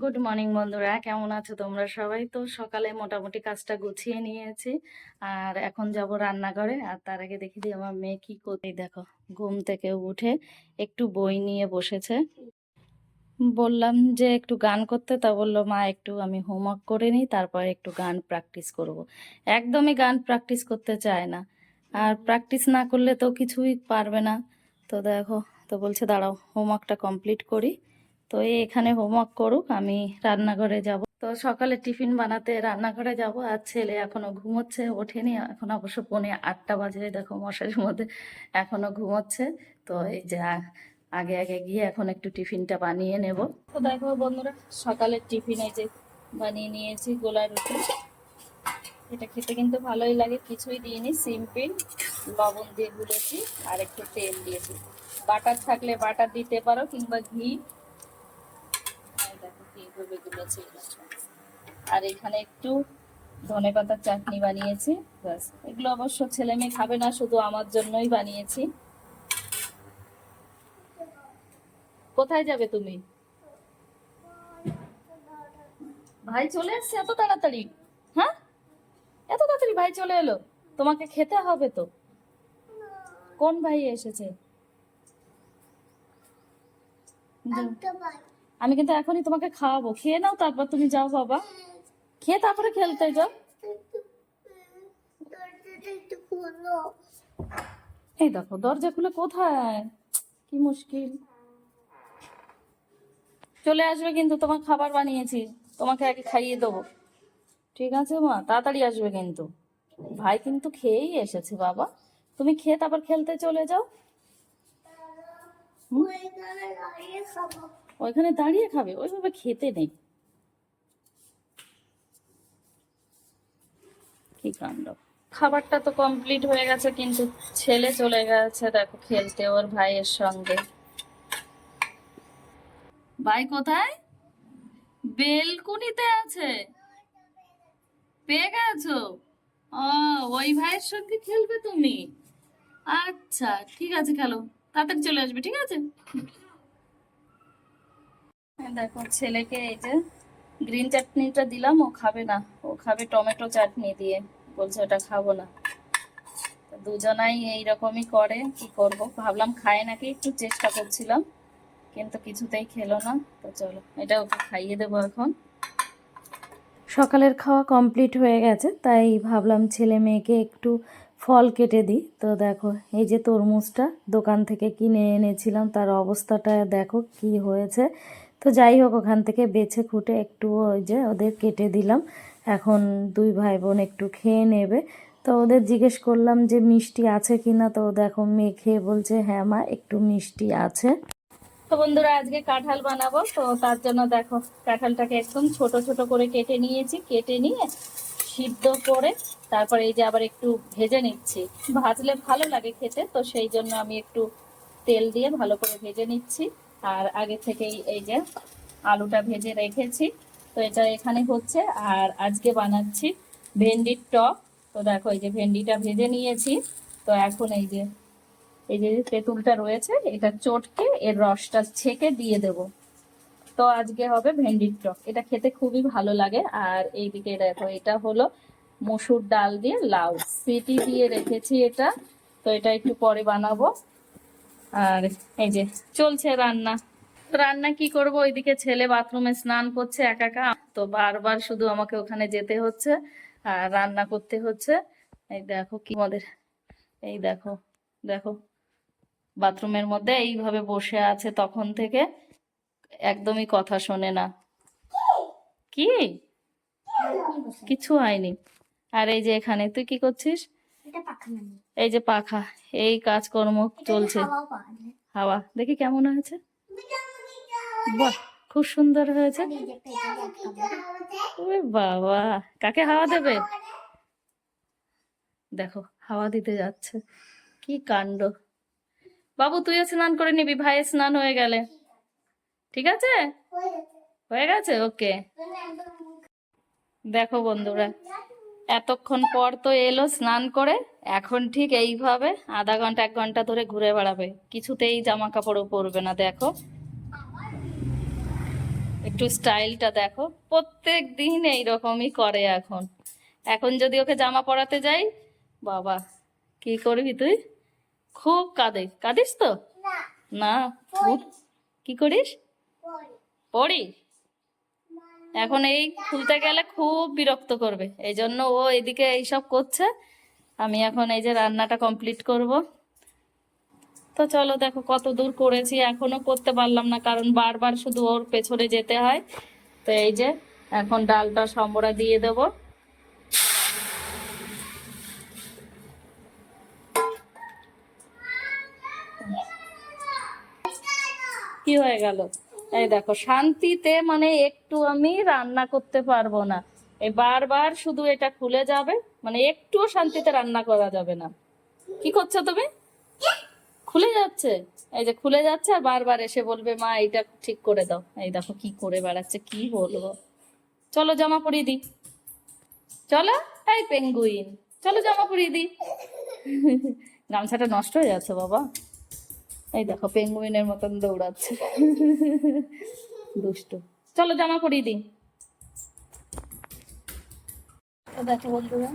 Good morning বন্ধুরা। কেমন আছো তোমরা সবাই? তো সকালে মোটামুটি কাজটা গুছিয়ে নিয়েছি। আর এখন যাব রান্নাঘরে। আর তার আগে দেখি দিই আমার মেয়ে কি করতে দেখো, ঘুম থেকে উঠে একটু বই নিয়ে বসেছে। বললাম যে একটু গান করতে, তা বলল, মা, একটু আমি হোমওয়ার্ক করে নিই, তারপর একটু গান প্র্যাকটিস করব। একদমই গান প্র্যাকটিস করতে চায় না। আর প্র্যাকটিস না করলে তো কিছুই পারবে না। তো দেখো, তো বলছে, দাঁড়াও, হোমওয়ার্কটা কমপ্লিট করি। তো এখানে হোমওয়ার্ক করুক, আমি রান্নাঘরে যাব। তো সকালে টিফিন বানাতে রান্নাঘরে যাব, আর ছেলে এখনও ঘুমোচ্ছে, ওঠেনি, এখন অবশ্য পৌনে আটটা বাজে, দেখো মশারির মধ্যে এখনও ঘুমোচ্ছে। তো এই যে আগে আগে গিয়ে এখন একটু টিফিনটা বানিয়ে নেব। তো দেখো বন্ধুরা, সকালের টিফিন যে বানিয়ে নিয়েছি গোলা রুটি। এটা খেতে কিন্তু ভালোই লাগে, কিছুই দিইনি, সিম্পল। লবণ দিয়ে গুলেছি, আর একটু তেল দিয়েছি। বাটার থাকলে বাটার দিতে পারো, কিংবা ঘি। কীভাবে গুলেছি আর এখানে একটু ধনে পাতার চাটনি বানিয়েছি। ব্যাস, এগুলো অবশ্য ছেলে মেয়ে খাবে না, শুধু আমার জন্যই বানিয়েছি। কোথায় যাবে তুমি? ভাই চলে এসছে, এত তাড়াতাড়ি। হ্যাঁ? এত তাড়াতাড়ি ভাই চলে এলো? তোমাকে খেতে হবে তো। কোন ভাই এসেছে? যাও। আমি কিন্তু এখনই তোমাকে খাওয়াবো। খেয়ে নাও তারপর তুমি যাও বাবা। খেয়ে তারপরে খেলতে যাও। এই দেখো দরজা খুলে কোথায়? কি মুশকিল। চলে আসবে কিন্তু, তোমার খাবার বানিয়েছি। তোমাকে আগে খাইয়ে দেবো। ঠিক আছে মা, তাড়াতাড়ি আসবে কিন্তু। ভাই কিন্তু খেয়েই এসেছে বাবা। তুমি খেয়ে তারপর খেলতে চলে যাও? ওইখানে দাঁড়িয়ে খাবে ওইভাবে খেতে নেই। কি কাণ্ড। খাবারটা তো কমপ্লিট হয়ে গেছে কিন্তু ছেলে চলে গেছে দেখো খেলতে ওর ভাইয়ের সঙ্গে। ভাই কোথায়? বেলকুনিতে আছে। পেয়ে গেছো? ও ওই ভাইয়ের সঙ্গে খেলবে তুমি? আচ্ছা ঠিক আছে খেলো তাড়াতাড়ি চলে আসবে ঠিক আছে? দেখো, ছেলেকে এই যে গ্রিন চাটনিটা দিলাম, ও খাবে না। ও খাবে টমেটো চাটনি দিয়ে। বলছে ওটা খাব না। দুজনাই এইরকমই করে, কি করব? ভাবলাম খায় নাকি, একটু চেষ্টা করছিলাম, কিন্তু কিছুতেই খেলো না। তো চলো, এটা ওকে খাইয়ে দেবো এখন। সকালের খাওয়া কমপ্লিট হয়ে গেছে, তাই ভাবলাম ছেলে মেয়েকে একটু ফল কেটে দিই। তো দেখো, এই যে তরমুজটা দোকান থেকে কিনে এনেছিলাম, তার অবস্থাটা দেখো কি হয়েছে। তো যাই হোক, ওখান থেকে বেছে খুঁটে একটু ওই যে ওদের কেটে দিলাম। এখন দুই ভাই বোন একটু খেয়ে নেবে। তো ওদের জিজ্ঞেস করলাম যে, মিষ্টি আছে কিনা? তো দেখো, মেয়ে খেয়ে বলছে হ্যাঁ মা, একটু মিষ্টি আছে। তো বন্ধুরা, আজকে কাঁঠাল বানাবো। তো তার জন্য দেখো, কাঁঠালটাকে একদম ছোট ছোট করে কেটে নিয়েছি। কেটে নিয়ে সিদ্ধ করে তারপরে এই যে আবার একটু ভেজে নিচ্ছি। ভাজলে ভালো লাগে খেতে, তো সেই জন্য আমি একটু তেল দিয়ে ভালো করে ভেজে নিচ্ছি। আর আগে থেকেই এই যে আলুটা ভেজে রেখেছি। তো এটা এখানে হচ্ছে। আর আজকে বানাচ্ছি ভেন্ডির টক। তো দেখো, এই যে ভেন্ডিটা ভেজে নিয়েছি। তো এখন এই যে এই যে তেঁতুলটা রয়েছে, এটা চটকে এর রসটা ছেঁকে দিয়ে দেব। তো আজকে হবে ভেন্ডির টক। এটা খেতে খুবই ভালো লাগে। আর এইদিকে দেখো, এটা হলো মসুর ডাল দিয়ে লাউ। সিটি দিয়ে রেখেছি এটা। তো এটা একটু পরে বানাবো। আর এই যে, চলছে রান্না। রান্না কি করব? ওইদিকে ছেলে বাথরুমে স্নান করছে একা একা। তো বারবার শুধু আমাকে ওখানে যেতে হচ্ছে আর রান্না করতে হচ্ছে। এই দেখো কি আমাদের। এই দেখো দেখো। বাথরুমের মধ্যে এইভাবে বসে আছে তখন থেকে। একদমই কথা শোনে না। কি? কিছু হয়নি। আর এই যে এখানে, তুই কি করছিস? এই যে পাখা এই কাজকর্ম চলছে। হাওয়া দেখি কেমন হয়েছে? বাহ খুব সুন্দর হয়েছে। বাবা কাকে হাওয়া দেবে? দেখো হাওয়া দিতে যাচ্ছে। কি কাণ্ড। বাবু তুইও স্নান করে নিবি ভাইয়ের স্নান হয়ে গেলে। ঠিক আছে? হয়ে গেছে? ওকে। দেখো বন্ধুরা এতক্ষণ পর তো এলো স্নান করে এখন ঠিক এইভাবে আধা ঘণ্টা এক ঘণ্টা ধরে ঘুরে বেড়াবে। কিছুতেই জামা কাপড়ও পরবে না দেখো। একটু স্টাইলটা দেখো। প্রত্যেক দিন এইরকমই করে এখন। এখন যদি ওকে জামা পরাতে যাই বাবা কি করবি তুই? খুব কাঁদে। কাঁদিস তো? না। কি করিস? পড়ি। এখন এই খুলতে গেলে খুব বিরক্ত করবে। এই জন্য ও এদিকে এইসব করছে। আমি এখন এই যে রান্নাটা কমপ্লিট করব। তো চলো দেখো কত দূর করেছি, এখনও করতে পারলাম না, কারণ বারবার শুধু ওর পেছনে যেতে হয়। তো এই যে এখন ডালটা সম্বরা দিয়ে দেব। কি হয়ে গেল? এই দেখো, শান্তিতে মানে একটু আমি রান্না করতে পারব না। এই বারবার শুধু এটা খুলে যাবে মানে একটুও শান্তিতে রান্না করা যাবে না। কি করছ তুমি? খুলে যাচ্ছে? এই যে খুলে যাচ্ছে আর বারবার এসে বলবে, মা, এইটা ঠিক করে দাও। এই দেখো কি করে বেড়াচ্ছে, কি বলব? চলো জামা পরিয়ে দিই। চলো, এই পেঙ্গুইন চলো জামা পরিয়ে দিই। গামছাটা নষ্ট হয়ে যাচ্ছে, বাবা। এই দেখো পেঙ্গুইনের মতন দৌড়াচ্ছে। দুষ্ট। চলো জামা পরিয়ে দিই। দেখো বন্ধুরা,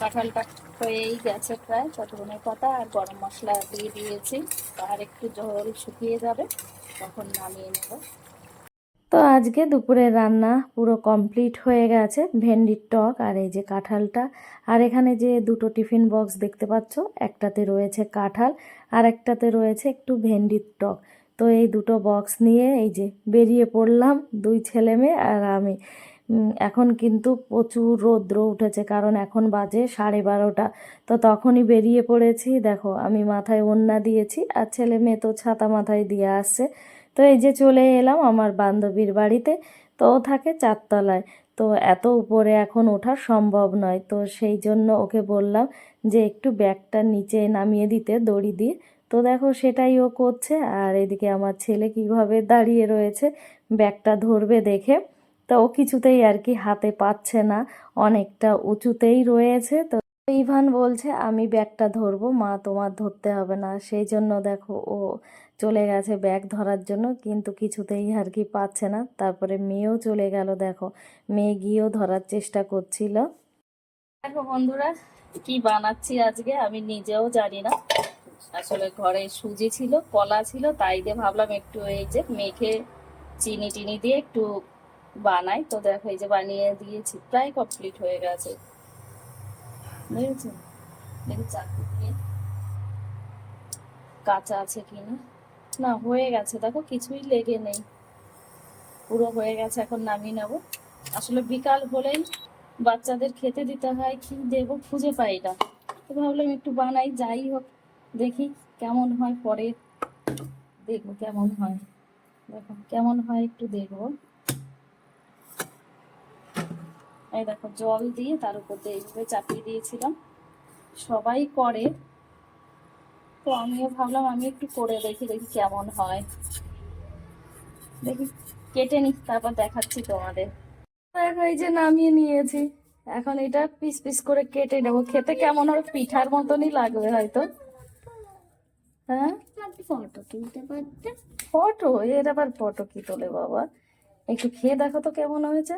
কাঁঠালটা হয়েই গেছে প্রায় চট্টগ্রামের পাতা আর গরম মশলা দিয়ে দিয়েছি। আর একটু জল শুকিয়ে যাবে, তখন নামিয়ে নেব। আজকে দুপুরের রান্না পুরো কমপ্লিট হয়ে গেছে, ভেন্ডির টক আর এই যে কাঁঠালটা। আর এখানে যে দুটো টিফিন বক্স দেখতে পাচ্ছ, একটাতে রয়েছে কাঁঠাল আর একটাতে রয়েছে একটু ভেন্ডির টক। তো এই দুটো বক্স নিয়ে এই যে বেরিয়ে পড়লাম দুই ছেলে মেয়ে আর আমি। এখন কিন্তু প্রচুর রৌদ্র উঠেছে কারণ এখন বাজে সাড়ে বারোটা। তো তখনই বেরিয়ে পড়েছি, দেখো আমি মাথায় ওন্না দিয়েছি আর ছেলে মেয়ে তো ছাতা মাথায় দিয়ে আসছে। তো এই যে চলে এলাম আমার বান্ধবীর বাড়িতে, তো থাকে চারতলায়। তো এত উপরে এখন ওঠা সম্ভব নয়। তো সেই জন্য ওকে বললাম যে একটু ব্যাগটা নিচে নামিয়ে দিতে, দড়ি দিয়ে। তো দেখো সেটাই ও করছে। আর এদিকে আমার ছেলে কীভাবে দাঁড়িয়ে রয়েছে, ব্যাগটা ধরবে দেখে। তো ও কিছুতেই আর কি হাতে পাচ্ছে না, অনেকটা উঁচুতেই রয়েছে। তো ইভান বলছে, আমি ব্যাগটা ধরবো, মা তোমার ধরতে হবে না। সেই জন্য দেখো ও চলে গেছে ব্যাগ ধরার জন্য, কিন্তু কিছুতেই আর কি পাচ্ছে না। তারপরে মেয়েও চলে গেল, দেখো। মেয়ে গিয়েও ধরার চেষ্টা করছিল। দেখো বন্ধুরা, কি বানাচ্ছি আজকে আমি নিজেও জানি না। আসলে ঘরে সুজি ছিল, কলা ছিল, তাই দিয়ে ভাবলাম একটু এই যে মেখে চিনি টিনি দিয়ে একটু বানাই। তো দেখো, এই যে বানিয়ে দিয়েছি, প্রায় কমপ্লিট হয়ে গেছে। বুঝেছ চাকু দিয়ে কাঁচা আছে কিনা। না, হয়ে গেছে। দেখো, কিছুই লেগে নেই। পুরো হয়ে গেছে, এখন নামিয়ে নেব। আসলে বিকাল হলেই বাচ্চাদের খেতে দিতে হয়, কি দেবো খুঁজে পাই না। তো ভাবলাম একটু বানাই, যাই হোক, দেখি কেমন হয়, পরে দেখব কেমন হয়। দেখো, কেমন হয় একটু দেখব। এই দেখো, জল দিয়ে তার উপর দিয়ে চাপিয়ে দিয়েছিলাম। সবাই করে। তো আমিও ভাবলাম আমি একটু করে দেখি দেখি কেমন হয়। দেখি কেটে নি তারপর দেখাচ্ছি তোমাদের। দেখো এই যে নামিয়ে নিয়েছি। এখন এটা পিস পিস করে কেটে নেব। খেতে কেমন হবে? পিঠার মতনই লাগবে হয়তো। হ্যাঁ? ফটো তুলতে পারতে। ফটো? এর আবার ফটো কি তোলে বাবা? একটু খেয়ে দেখো তো কেমন হয়েছে।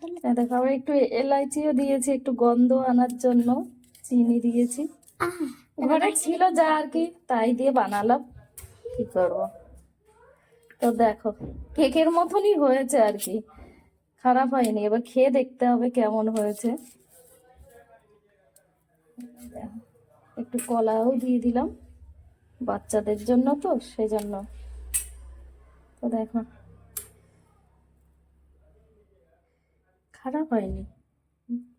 তুলে। দেখো আবার একটু এলাইচিও দিয়েছি একটু গন্ধ আনার জন্য। চিনি দিয়েছি। আহ। ঘরে ছিল যা আর কি, তাই দিয়ে বানালাম। কি করব? তো দেখো, কেকের মতনই হয়েছে আর কি। খারাপ হয়নি, এবার খেয়ে দেখতে হবে কেমন হয়েছে। একটু কলাও দিয়ে দিলাম, বাচ্চাদের জন্য তো সেই জন্য তো দেখো, খারাপ হয়নি।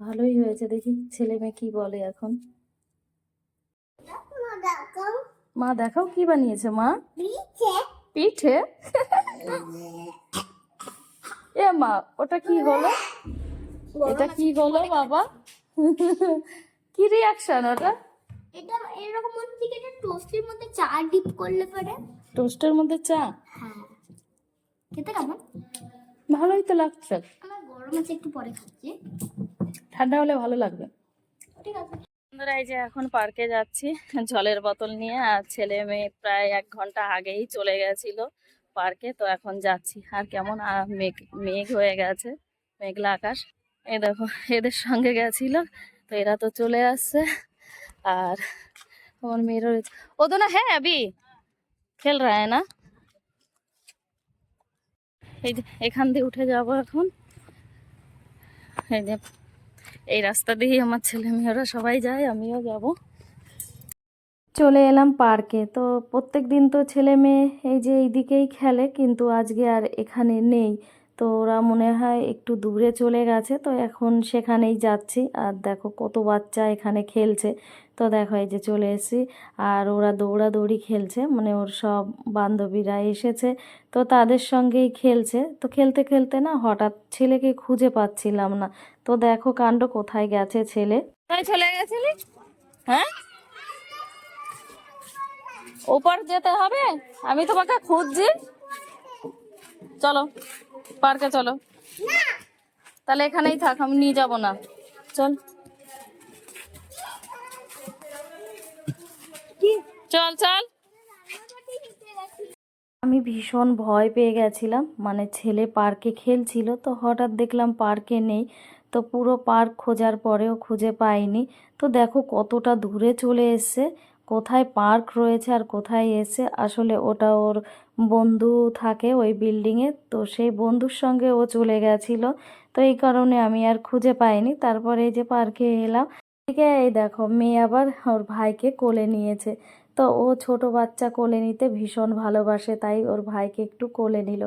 ভালোই হয়েছে দেখি, ছেলে মেয়ে কি বলে এখন। মা দেখাও কি বানিয়েছে মা? পিঠে। এ মা ওটা কি হলো? এটা কি হলো বাবা? কি রিয়াকশন ওটা? এটা এরকম মনে থেকে এটা টোস্টের মধ্যে চা ডিপ করলে পরে। টোস্টের মধ্যে চা? হ্যাঁ। খেতে কেমন? ভালোই তো লাগছে। আমার গরম আছে একটু পরে খাচ্ছি। ঠান্ডা হলে ভালো লাগবে। ঠিক আছে। বন্ধুরা, এই যে এখন পার্কে যাচ্ছি, জলের বোতল নিয়ে, আর ছেলে মেয়ে প্রায় এক ঘণ্টা আগেই চলে গেছিল পার্কে তো এখন যাচ্ছি। আর কেমন মেঘ মেঘ হয়ে গেছে, মেঘলা আকাশ। এই দেখো, এদের সঙ্গে গেছিল, তো এরা তো চলে আসছে। আর আমার রয়েছে। ও তো না হ্যাঁ আবি, খেল রা না এই যে, এখান দিয়ে উঠে যাব এখন। এই যে এই রাস্তা দিয়েই আমার ছেলে মেয়েরা সবাই যায়, আমিও যাব। চলে এলাম পার্কে। তো প্রত্যেক দিন তো ছেলে মেয়ে এই যে এইদিকেই খেলে, কিন্তু আজকে আর এখানে নেই। তো ওরা মনে হয় একটু দূরে চলে গেছে, তো এখন সেখানেই যাচ্ছি। আর দেখো কত বাচ্চা এখানে খেলছে। তো দেখো এই যে চলে এসেছি। আর ওরা দৌড়াদৌড়ি খেলছে মানে ওর সব বান্ধবীরা এসেছে, তো তাদের সঙ্গেই খেলছে। তো খেলতে খেলতে না হঠাৎ ছেলেকে খুঁজে পাচ্ছিলাম না। তো দেখো কাণ্ড, কোথায় গেছে ছেলে? চলে গেছিলি? হ্যাঁ? ওপার যেতে হবে? আমি তোমাকে খুঁজছি। চলো। পার্কে চলো। তাহলে এখানেই থাক, আমি নিয়ে যাব না। চল। চল চল। আমি ভীষণ ভয় পেয়ে গেছিলাম মানে ছেলে পার্কে খেলছিল, তো হঠাৎ দেখলাম পার্কে নেই, তো পুরো পার্ক খোঁজার পরেও খুঁজে পাইনি। তো দেখো কতটা দূরে চলে এসছে কোথায় পার্ক রয়েছে আর কোথায় এসে আসলে ওটা ওর বন্ধু থাকে ওই বিল্ডিংয়ে, তো সেই বন্ধুর সঙ্গে ও চলে গেছিল। তো এই কারণে আমি আর খুঁজে পাইনি। তারপরে এই যে পার্কে এলাম ঠিক এই দেখো মেয়ে আবার ওর ভাইকে কোলে নিয়েছে। তো ও ছোট বাচ্চা কোলে নিতে ভীষণ ভালোবাসে, তাই ওর ভাইকে একটু কোলে নিল।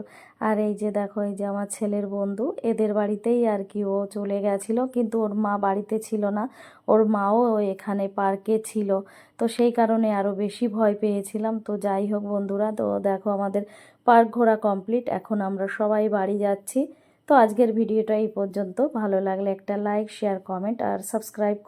আর এই যে দেখো, এই যে আমার ছেলের বন্ধু, এদের বাড়িতেই আর কি ও চলে গেছিল, কিন্তু ওর মা বাড়িতে ছিল না, ওর মাও এখানে পার্কে ছিল। তো সেই কারণে আরও বেশি ভয় পেয়েছিলাম। তো যাই হোক বন্ধুরা, তো দেখো আমাদের পার্ক ঘোরা কমপ্লিট, এখন আমরা সবাই বাড়ি যাচ্ছি। তো আজকের ভিডিওটা এই পর্যন্ত। ভালো লাগলে একটা লাইক, শেয়ার, কমেন্ট আর সাবস্ক্রাইব